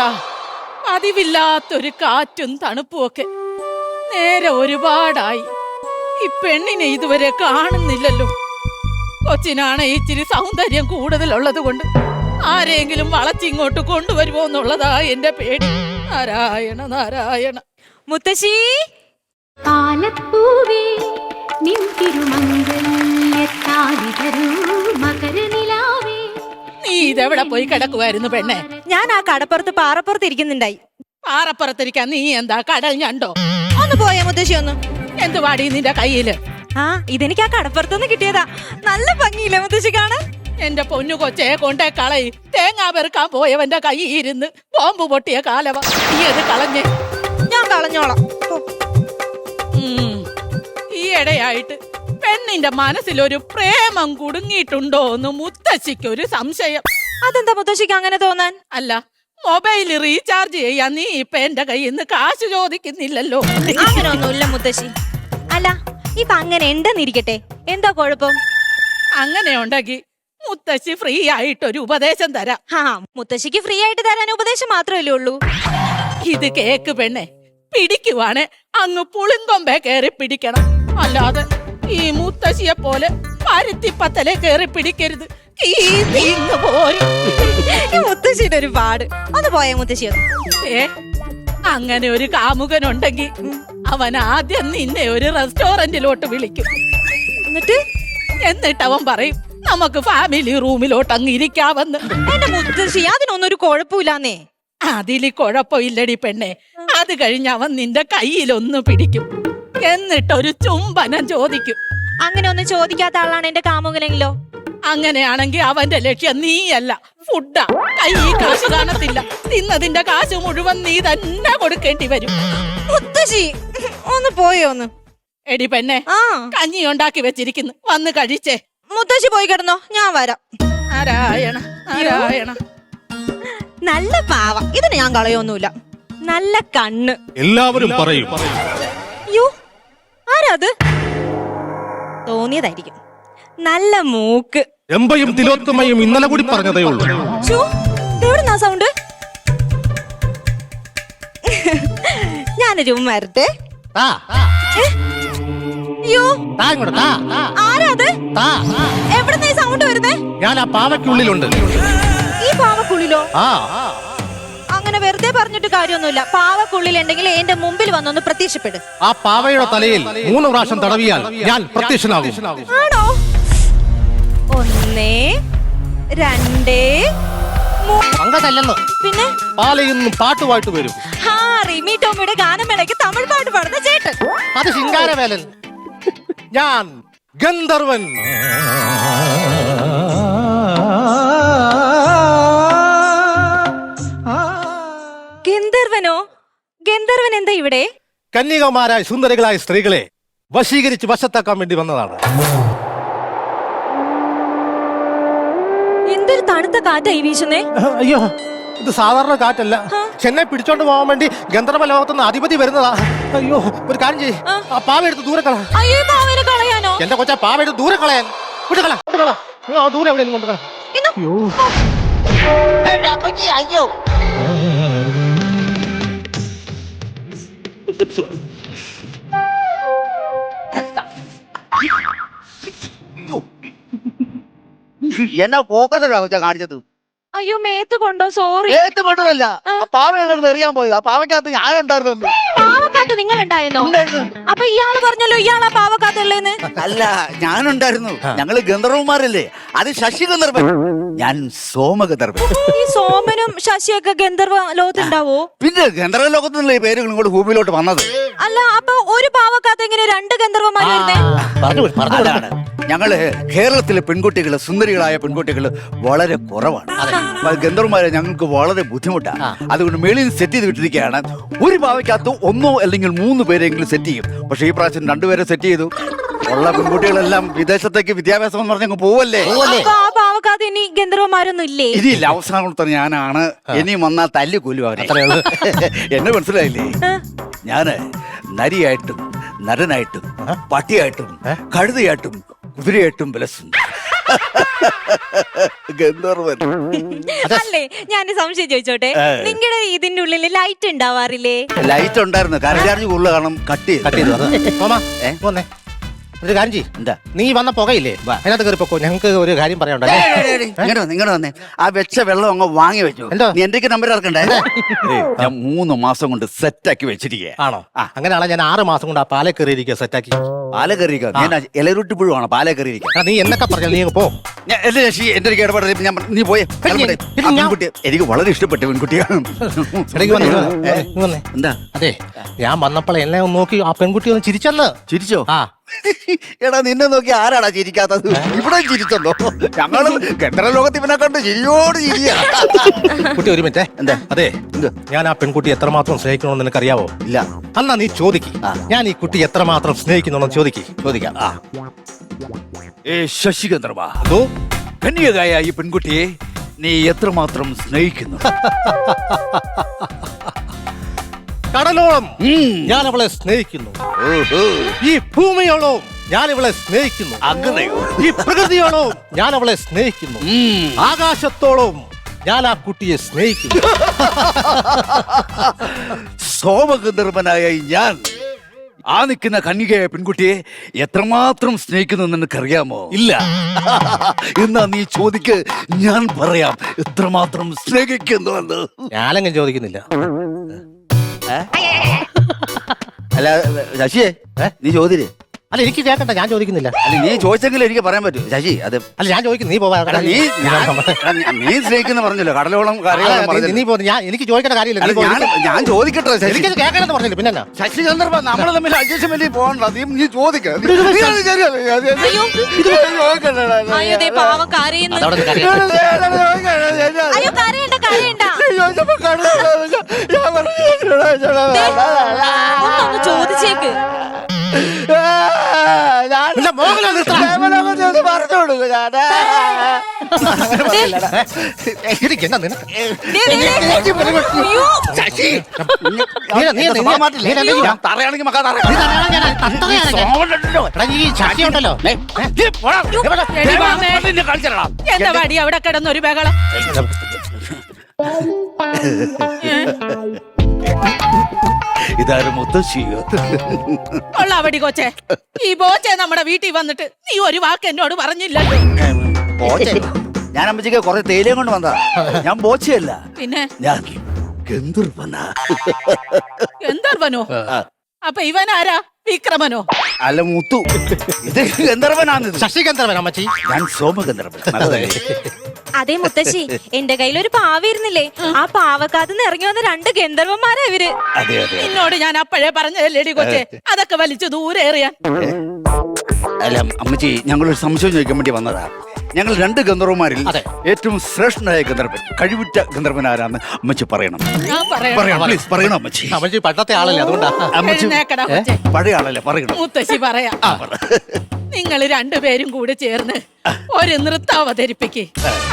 എന്താ പതിവില്ലാത്തൊരു കാറ്റും തണുപ്പും ഒക്കെ നേരെ ഒരുപാടായി. ഈ പെണ്ണിനെ ഇതുവരെ കാണുന്നില്ലല്ലോ. കൊച്ചിനാണ് ഇച്ചിരി സൗന്ദര്യം കൂടുതലുള്ളത് കൊണ്ട് ആരെങ്കിലും വളച്ചിങ്ങോട്ട് കൊണ്ടുവരുമോ എന്നുള്ളതാ എന്റെ പേടി. നാരായണ നാരായണ. മുത്തശ്ശി! പാലപ്പൂവേ നിൻ തിരുമംഗല്യത്താലി തരൂ മകരനിലാവേ നീ ഇതെവിടെ പോയി കിടക്കുമായിരുന്നു പെണ്ണെ? ഞാൻ ആ കടപ്പുറത്ത് പാറപ്പുറത്ത് ഇരിക്കുന്നുണ്ടായി പാറപ്പുറത്തിരിക്കാൻ നീ എന്താ കടൽ ഞണ്ടോ? ഒന്ന് പോയാ മുത്തശ്ശി ഒന്ന്? എന്ത് വാടി നിന്റെ കയ്യിൽ? ആ ഇതെനിക്ക് ആ കടപ്പുറത്തുനിന്ന് കിട്ടിയതാ. നല്ല ഭംഗിയില്ല മുത്തശ്ശി കാണാൻ? എന്റെ പൊന്നു കൊച്ചെ കൊണ്ടേ കളയി. തേങ്ങാ പെറുക്കാൻ പോയവന്റെ കൈ ഇരുന്ന് ബോംബ് പൊട്ടിയ കാലവ. നീ അത് കളഞ്ഞേ. ഞാൻ കളഞ്ഞോളാം. ഈ ഉം. ഈയിടെയായിട്ട് മനസ്സിൽ ഒരു പ്രേമം കുടുങ്ങിയിട്ടുണ്ടോ എന്ന് മുത്തശ്ശിക്ക് ഒരു സംശയം. അതെന്താ മുത്തശ്ശിക്ക് അങ്ങനെ തോന്നാൻ? അല്ല മൊബൈൽ റീചാർജ് ചെയ്യാൻ നീ ഇപ്പൊ എന്റെ കയ്യിൽ നിന്ന് കാശ് ചോദിക്കുന്നില്ലല്ലോ. അങ്ങനെ ഒന്നുമില്ല മുത്തശ്ശി. അല്ല ഇപ്പൊ അങ്ങനെ ഉണ്ടെന്നിരിക്കട്ടെ എന്താ കൊഴപ്പം? അങ്ങനെ ഉണ്ടെങ്കിൽ മുത്തശ്ശി ഫ്രീ ആയിട്ട് ഒരു ഉപദേശം തരാം. ആ മുത്തശ്ശിക്ക് ഫ്രീ ആയിട്ട് തരാൻ ഉപദേശം മാത്രമല്ലേ ഉള്ളൂ. ഇത് കേക്ക് പെണ്ണെ പിടിക്കുവാണെ അങ്ങ് പുളിങ്കൊമ്പെ കയറി പിടിക്കണം. അല്ലാതെ ഈ മുത്തശ്ശിയെ പോലെ പരുത്തിപ്പത്തലെ കയറി പിടിക്കരുത്. മുത്തശ്ശിയുടെ ഒരു പാട്. ഒന്ന് പോയ മുത്തശ്ശി ഏ അങ്ങനെ ഒരു കാമുകൻ കാമുകനുണ്ടെങ്കിൽ അവൻ ആദ്യം നിന്നെ ഒരു റെസ്റ്റോറന്റിലോട്ട് വിളിക്കും. എന്നിട്ട് എന്നിട്ട് അവൻ പറയും നമുക്ക് ഫാമിലി റൂമിലോട്ട് അങ്ങ് ഇരിക്കാമെന്ന്. എന്റെ മുത്തശ്ശി അതിനൊന്നും ഒരു കുഴപ്പമില്ലാന്നേ. അതിൽ കുഴപ്പമില്ലടി പെണ്ണെ. അത് കഴിഞ്ഞ് അവൻ നിന്റെ കയ്യിലൊന്ന് പിടിക്കും. എന്നിട്ടൊരു ചുംബനം ചോദിക്കും. അങ്ങനെ ഒന്നും ചോദിക്കാത്ത ആളാണ് എന്റെ കാമുകനെങ്കിലോ? അങ്ങനെയാണെങ്കിൽ അവന്റെ ലക്ഷ്യം നീയല്ല. ഫുഡാ. കൈ കാശ് കാണത്തില്ല. തിന്നതിന്റെ കാശ് മുഴുവൻ നീ തന്നെ കൊടുക്കേണ്ടി വരും. മുത്തശ്ശി ഒന്ന് പോയോ ഒന്ന്. എടി പെണ്ണെ ആ. കഞ്ഞി ഉണ്ടാക്കി വെച്ചിരിക്കുന്നു. വന്ന് കഴിച്ചേ. മുത്തശ്ശി പോയി കിടന്നോ. ഞാൻ വരാം. നാരായണ നാരായണ. നല്ല പാവ. ഇതിന് ഞാൻ കളയൊന്നുമില്ല. നല്ല കണ്ണ്. എല്ലാവരും പറയും. അത്? തോന്നിയതായിരിക്കും. നല്ല മൂക്ക്. എമ്പയും തിലോത്തമയും ഇന്നലെ കൂടി പറഞ്ഞതേ ഉള്ളൂ. ചൂ എവിടുന്നാ സൗണ്ട് ഞാനൊരു മരട്ടെ താ, ഏ? യോ താ ഇങ്ങോട്ട്, താ, താ, ആരാ അത്? താ. എവിടുന്നാ ഈ സൗണ്ട് വരുന്നേ? ഞാൻ ആ പാവയ്ക്കുള്ളിലുണ്ട്. ഈ പാവക്കുള്ളിലോ? ആ. വെറുതെ പറഞ്ഞിട്ട് കാര്യമൊന്നുമില്ല. പാവക്കുള്ളിൽ ഉണ്ടെങ്കിൽ എന്റെ മുമ്പിൽ വന്നൊന്ന് പ്രത്യക്ഷപ്പെട്. ആ പാവയുടെ തലയിൽ മൂന്ന് പ്രാവശ്യം തടവിയാൽ ഞാൻ പ്രത്യക്ഷനാകും. ആണോ? ഒന്നേ രണ്ടേ പങ്കതല്ലെന്ന്. പിന്നെ? പാലയിന്നും പാട്ടുമായിട്ട് വരും. ഹാ റിമി ടോമിയുടെ ഗാനമേളയ്ക്ക് തമിഴ് പാട്ട് പാടുന്ന ചേട്ടൻ. അത് ശിങ്കാരവേലൻ. ഞാൻ ഗന്ധർവൻ. കന്യകമാരായ സുന്ദരികളായ സ്ത്രീകളെ വശീകരിച്ച് വശത്താക്കാൻ വേണ്ടി വന്നതാണ്. എന്തൊരു തണുത്ത കാറ്റാ ഈ വീശുന്നേ? അയ്യോ ഇത് സാധാരണ കാറ്റല്ല. ചെന്നൈ പിടിച്ചോണ്ട് പോകാൻ വേണ്ടി ഗന്ധർവ ലോകത്തുനിന്ന് അധിപതി വരുന്നതാ. അയ്യോ ഒരു കാര്യം ചെയ്യ്. ആ. പാവ എടുത്ത് ദൂരെ കള. കളയാനോ? എന്റെ കൊച്ചാ പാവ എടുത്ത് ദൂരെ കളയാൻ. വിട്ട് കള. വിട്ട് കള. ആ ദൂരെ എവിടെയെങ്കിലും കൊണ്ട് കള. അയ്യോ. അയ്യോ. എന്നാ കൊച്ചാ കാണിച്ചത്. അയ്യോ മേത്ത് കൊണ്ടോ സോറി ഏത്ത് കൊണ്ടതല്ല ആ. പാവ എറിയാൻ പോയി. ആ പാവയ്ക്കകത്ത് ഞാൻ ഉണ്ടായിരുന്നു പാവക്കാട്ട് നിങ്ങൾ ഉണ്ടായിരുന്നോ. അപ്പൊ ഇയാൾ പറഞ്ഞല്ലോ ഇയാളാ പാവക്കാത്തല്ലേന്ന് അല്ല ഞാനുണ്ടായിരുന്നു. ഞങ്ങൾ ഗന്ധർവന്മാരല്ലേ. അത് ശശി ഗന്ധർവൻ. ഞാൻ സോമഗന്ധർവൻ. ഈ സോമനും ശശിയൊക്കെ ഗന്ധർവ ലോകത്തുണ്ടാവോ? പിന്നെ ഗന്ധർവ ലോകത്തുനിന്നുള്ള ഈ പേരുകൾ ഇങ്ങോട്ട് ഭൂമിയിലോട്ട് വന്നത്? അല്ല അപ്പൊ ഒരു പാവക്കാത്ത എങ്ങനെ രണ്ട് ഗന്ധർവന്മാരെ വരുന്നേ? അതാണ്. ഞങ്ങൾ കേരളത്തിലെ പെൺകുട്ടികൾ സുന്ദരികളായ പെൺകുട്ടികൾ വളരെ കുറവാണ്. ഗന്ധർമാരെ ഗന്ധർവന്മാരെ ഞങ്ങൾക്ക് വളരെ ബുദ്ധിമുട്ടാണ് അതുകൊണ്ട് മേളിൽ സെറ്റ് ചെയ്ത് വിട്ടിരിക്കുകയാണ്. ഒരു പാവയ്ക്കകത്ത് ഒന്നോ അല്ലെങ്കിൽ മൂന്ന് പേരെങ്കിലും സെറ്റ് ചെയ്യും. പക്ഷെ ഈ പ്രാവശ്യം രണ്ടുപേരെ സെറ്റ് ചെയ്തു. ഉള്ള പെൺകുട്ടികളെല്ലാം വിദേശത്തേക്ക് വിദ്യാഭ്യാസം എന്ന് പറഞ്ഞങ്ങ് പോവല്ലേ? ഇനി ഗന്ധർവന്മാരൊന്നും ഇല്ലേ? ഇനിയില്ല അവസാനത്തെ ഞാനാണ്. ഇനി വന്നാൽ തല്ലി കൊല്ലും അവരെ. എന്നെ മനസ്സിലായില്ലേ? ഞാൻ നരിയായിട്ടും നരനായിട്ടും പട്ടിയായിട്ടും കഴുതയായിട്ടും കുതിരയായിട്ടും വിലസുന്നു ഗന്ധർവൻ. അല്ലേ ഞാൻ സംശയം ചോദിച്ചോട്ടെ? നിങ്ങളുടെ ഇതിന്റെ ഉള്ളിൽ ലൈറ്റ് ഉണ്ടാവാറില്ലേ? ലൈറ്റ് ഉണ്ടായിരുന്നു. കറണ്ട് ചാർജ് കൂടുതൽ കാരണം കട്ട് ചെയ്തു. കട്ട് ചെയ്തു. ഏ? ഒരു കാര്യം ചെയ്യ്. എന്താ? നീ വന്ന പുകയില്ലേ? വാ. അതിനകത്ത് കയറി പൊക്കോ. ഞങ്ങൾക്ക് ഒരു കാര്യം പറയാനുണ്ടോ? ഇങ്ങോട്ട് വന്നേ ഇങ്ങോട്ട് വന്നേ. ആ വെച്ച വെള്ളം അങ്ങ് വാങ്ങി വെച്ചു. എന്തോ? നീ എന്തൊക്കെ നമ്പർ ഇറക്കണ്ടേ? ഏയ്, ഞാൻ മൂന്ന് മാസം കൊണ്ട് സെറ്റാക്കി വെച്ചിരിക്കുക ആണോ? അങ്ങനെയാണ് ഞാൻ ആറ് മാസം കൊണ്ട് ആ പാലെ കയറിയിരിക്കുക സെറ്റാക്കി പാല കയറിയിരിക്കുക ഞാൻ ഇലരുട്ടി പുഴുവാണ് പാല കയറിയിരിക്കുക നീ എന്നൊക്കെ പറഞ്ഞാൽ നീ അങ്ങ് പോ. ഞാൻ എന്റെ ശശി എന്റെ ഞാൻ നീ പോയെ. പിന്നെ ഇടപെടെ. പിന്നെ ഞാൻ- പെൺകുട്ടിയെ എനിക്ക് വളരെ ഇഷ്ടപ്പെട്ടു പെൺകുട്ടിയാണ് ഇടയ്ക്ക് വന്നേ, ഇങ്ങ് വന്നേ, ഇങ്ങ് വന്നേ. എന്താ? അതെ ഞാൻ വന്നപ്പോൾ എന്നെ ഒന്ന് നോക്കി ആ പെൺകുട്ടി ഒന്ന് ചിരിച്ചെന്ന് ചിരിച്ചോ? ആ. എടാ നിന്നെ നോക്കി ആരാടാ ചിരിക്കാത്തത്? ഇവിടെ ചിരിച്ചല്ലോ ഞങ്ങൾ കെട്ടറ ലോകത്ത് ഇവനെ കണ്ട് ചിരിയോട് ചിരിയാ. കുട്ടി ഒരു മിനിറ്റ് എന്താ? അതെ എന്താ? ഞാൻ ആ പെൺകുട്ടി എത്രമാത്രം സ്നേഹിക്കണമെന്ന് നിനക്കറിയാവോ? ഇല്ല. അന്നാ നീ ചോദിക്ക്. ഞാൻ ഈ കുട്ടി എത്രമാത്രം സ്നേഹിക്കണമെന്ന് ചോദിക്ക്. ചോദിക്കാം. ആ. ഏ ശശി ഗന്ധർവ അതോ കന്യകായ ഈ പെൺകുട്ടിയെ നീ എത്രമാത്രം സ്നേഹിക്കുന്നു? കടലോളം ഞാൻ അവളെ സ്നേഹിക്കുന്നു. ഈ ഭൂമിയോളവും ഞാൻ ഇവളെ സ്നേഹിക്കുന്നു ഈ പ്രകൃതിയോളവും ഞാൻ അവളെ സ്നേഹിക്കുന്നു. ആകാശത്തോളം ആകാശത്തോളവും ഞാൻ ആ കുട്ടിയെ സ്നേഹിക്കുന്നു. സോമഗന്ധർമ്മനായ ഞാൻ ആ നിൽക്കുന്ന കന്യകയായ പെൺകുട്ടിയെ എത്രമാത്രം സ്നേഹിക്കുന്നു എന്ന് നിനക്കറിയാമോ? ഇല്ല. എന്നാ നീ ചോദിക്ക് ഞാൻ പറയാം എത്രമാത്രം സ്നേഹിക്കുന്നുവെന്ന് ഞാനങ്ങനെ ചോദിക്കുന്നില്ല. അല്ല ശശിയെ നീ ചോദിര് അല്ല എനിക്ക് കേക്കണ്ട ഞാൻ ചോദിക്കുന്നില്ല. അല്ല നീ ചോദിച്ചെങ്കിലും എനിക്ക് പറയാൻ പറ്റൂ. ശശി അത് അല്ല ഞാൻ ചോദിക്കുന്നു നീ പോവാ നീ ഞാൻ- നീ സ്നേഹിക്കുന്ന പറഞ്ഞല്ലോ കടലോളം കരയോളം അല്ല, നീ- പറഞ്ഞല്ലോ. പോ ഞാൻ എനിക്ക് ചോദിക്കേണ്ട കാര്യമില്ല അല്ല, നീ പോ. ഞാൻ ഞാൻ ചോദിക്കട്ടെ ശശി. എനിക്കത് കേൾക്കണമെന്ന് പറഞ്ഞില്ല പിന്നെ എന്നാ? ശശി ചന്ദ്രപ്പ നമ്മൾ തമ്മിൽ അഡ്ജസ്റ്റ്മെന്റ് പോകണ്ട നീ നീ ചോദിക്ക. അയ്യോ. അയ്യോ ദേ പാവം കരയുന്നു. അതവിടെ നിന്ന് കരയട്ടെ. അയ്യോ കരയണ്ട കരയണ്ട. ചോദിച്ചേക്ക്. തന്നെയാണോ ഞാൻ ഉണ്ടല്ലോ. എടി മാമേ. എന്താ വടി? അവിടെ കിടന്നൊരു ബഹളം. ഇതാരും മുത്തശ്ശിയോ ഉള്ള വടി കൊച്ചെ. ഈ ബോച്ചെ നമ്മുടെ വീട്ടിൽ വന്നിട്ട് നീ ഒരു വാക്ക് എന്നോട് പറഞ്ഞില്ലല്ലോ. ബോച്ചെ ഞാൻ അമ്മച്ചിക്ക് കുറെ തേയിലയും കൊണ്ട് വന്നതാ. ഞാൻ ബോച്ചയല്ല. പിന്നെ? ഞാൻ ഗന്ധർവനാ. ഗന്ധർവനോ? അപ്പൊ ഇവനാരാ? വിക്രമനോ? അല്ല മുത്തു. ഇത് ഗന്ധർവനാന്ന് ശശി ഗന്ധർവൻ അമ്മച്ചി. ഞാൻ സോമഗന്ധർവൻ. നല്ലതല്ലേ? അതെ മുത്തശ്ശി എന്റെ കയ്യിൽ ഒരു പാവ ഇരുന്നില്ലേ ആ പാവക്കാത്ത് നിന്ന് ഇറങ്ങി വന്ന രണ്ട് ഗന്ധർവന്മാരാ ഇവർ. അതെ അതെ നിന്നോട് ഞാൻ അപ്പോഴേ പറഞ്ഞതല്ലേടി കൊച്ചേ? അതൊക്കെ വലിച്ചു ദൂരെ എറിയാൻ. അല്ല അമ്മച്ചി ഞങ്ങളൊരു സംശയം ചോദിക്കാൻ വേണ്ടി വന്നതാ. ഞങ്ങൾ രണ്ട് ഗന്ധർവന്മാരിൽ അതെ. ഏറ്റവും ശ്രേഷ്ഠനായ ഗന്ധർവൻ കഴിവുറ്റ ഗന്ധർവൻ ആരാന്ന് അമ്മച്ചി പറയണം. ഞാൻ പറയാം പറയണം പ്ലീസ് പറയണം അമ്മച്ചി. അമ്മച്ചി പണ്ടത്തെ ആളല്ലേ അതുകൊണ്ടാ. അമ്മച്ചി എഴുന്നേക്കടാ കൊച്ചേ. പഴയ ആളല്ലേ പറയണം. മുത്തശ്ശി പറയാ. നിങ്ങൾ രണ്ടുപേരും കൂടെ ചേർന്ന് ഒരു നൃത്തം അവതരിപ്പിക്ക്.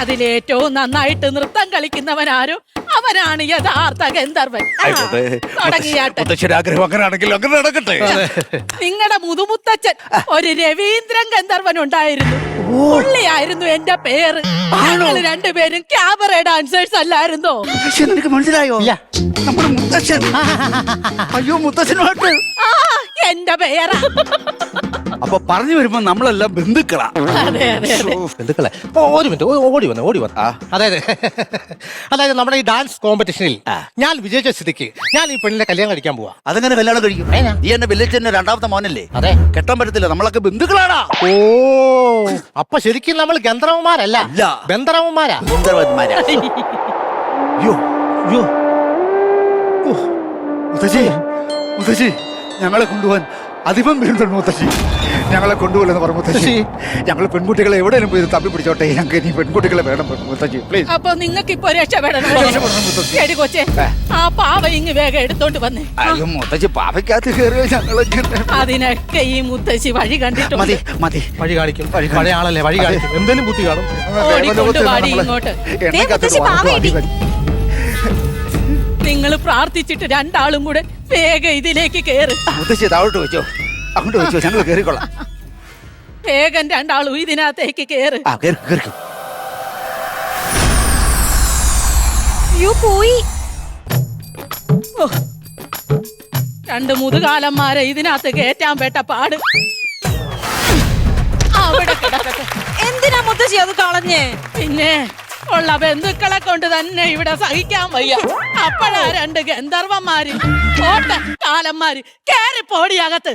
അതിലേറ്റവും നന്നായിട്ട് നൃത്തം കളിക്കുന്നവൻ ആരോ? അവനാണ് യഥാർത്ഥ ഗന്ധർവൻ. തുടങ്ങിയാട്ടെ ആഗ്രഹം അങ്ങനെ നടക്കട്ടെ. നിങ്ങളുടെ മുതുമുത്തച്ഛൻ ഒരു രവീന്ദ്രൻ ഗന്ധർവൻ ഉണ്ടായിരുന്നു. പുള്ളിയായിരുന്നു എന്റെ പേര്. ഞങ്ങൾ രണ്ടുപേരും ക്യാബറ ഡാൻസേഴ്സ് അല്ലായിരുന്നോ? മുത്തശ്ശൻ നിനക്ക് മനസ്സിലായോ. നമ്മുടെ മുത്തശ്ശൻ. അയ്യോ മുത്തശ്ശനുമായിട്ട്. ആ എന്റെ പേരാ. അപ്പൊ പറഞ്ഞു വരുമ്പോ നമ്മളെല്ലാം ബന്ധുക്കളാ. അതെ അതെ അതെ. ബന്ധുക്കളെ. ഓ, ഒരു മിനിറ്റ് ഓ, ഓടി വന്നു ഓടി വന്നു. അതായത് അതായത് നമ്മുടെ ഈ ഡാൻസ് കോമ്പറ്റീഷനിൽ ഞാൻ വിജയിച്ച സ്ഥിതിക്ക് ഞാൻ ഈ പെണ്ണിനെ കല്യാണം കഴിക്കാൻ പോവാ. അതങ്ങനെ കല്യാണം കഴിക്കും ഏനാ? നീ എന്നെ വില്ലേജന്റെ രണ്ടാമത്തെ മോനല്ലേ? അതെ. കെട്ടാൻ പറ്റത്തില്ല നമ്മളൊക്കെ ബന്ധുക്കളാടാ. ഓ അപ്പൊ ശരിക്കും നമ്മൾ ഗന്ധർവന്മാരല്ല. അല്ല. ഗന്ധർവന്മാരാ. അയ്യോ അയ്യോ. മുത്തശ്ശി മുത്തശ്ശി ഞങ്ങളെ കൊണ്ടുപോകാൻ അതിപ്പം വരുന്നുണ്ട് മുത്തശ്ശി. ഞങ്ങളെ കൊണ്ടുപോലെന്ന് പറഞ്ഞു മുത്തശ്ശി. ഞങ്ങൾ പെൺകുട്ടികളെ എവിടെയും പോയി തപ്പി പിടിച്ചോട്ടെ ഞങ്ങൾക്ക് ഇനി പെൺകുട്ടികളെ വേണം മുത്തശ്ശി. പ്ലീസ് അപ്പൊ നിങ്ങൾക്ക് ഇപ്പൊ രക്ഷപ്പെടണം വേണം. എടി കൊച്ചേ ആ. പാവ ഇങ്ങ് വേഗം എടുത്തോണ്ട് വന്നേ. അയ്യോ മുത്തശ്ശി പാവയ്ക്കകത്ത് കയറിയോ അതിനൊക്കെ ഈ മുത്തശ്ശി വഴി കണ്ടിട്ട് മതി മതി. വഴി കാണിക്കും പഴയ ആളല്ലേ വഴി കാണിക്കും. എന്തെങ്കിലും ബുദ്ധി കാണും. ഇങ്ങോട്ട്. മുത്തശ്ശി പാവ. നിങ്ങൾ പ്രാർത്ഥിച്ചിട്ട് രണ്ടാളും കൂടെ വേഗം ഇതിലേക്ക് കയറി മുത്തശ്ശി താഴോട്ട് വെച്ചോ. അങ്ങോട്ട് വെച്ചോ ഞങ്ങൾ കേറിക്കൊള്ളാം. വേഗം രണ്ടാളും ഇതിനകത്തേക്ക് കേറ്. ആ പോയി. ഓ, രണ്ട് മുതുകാലന്മാരെ ഇതിനകത്ത് കേറ്റാൻ പെട്ട പാട്. അവിടെ കിടക്കട്ടെ. എന്തിനാ മുത്തശ്ശി അത് കളഞ്ഞേ? പിന്നെ ഉള്ള ബന്ധുക്കളെ കൊണ്ട് തന്നെ ഇവിടെ സഹിക്കാൻ വയ്യ. അപ്പഴാ രണ്ട് ഗന്ധർവന്മാര് കാലന്മാര് കേറി പോടിയകത്ത്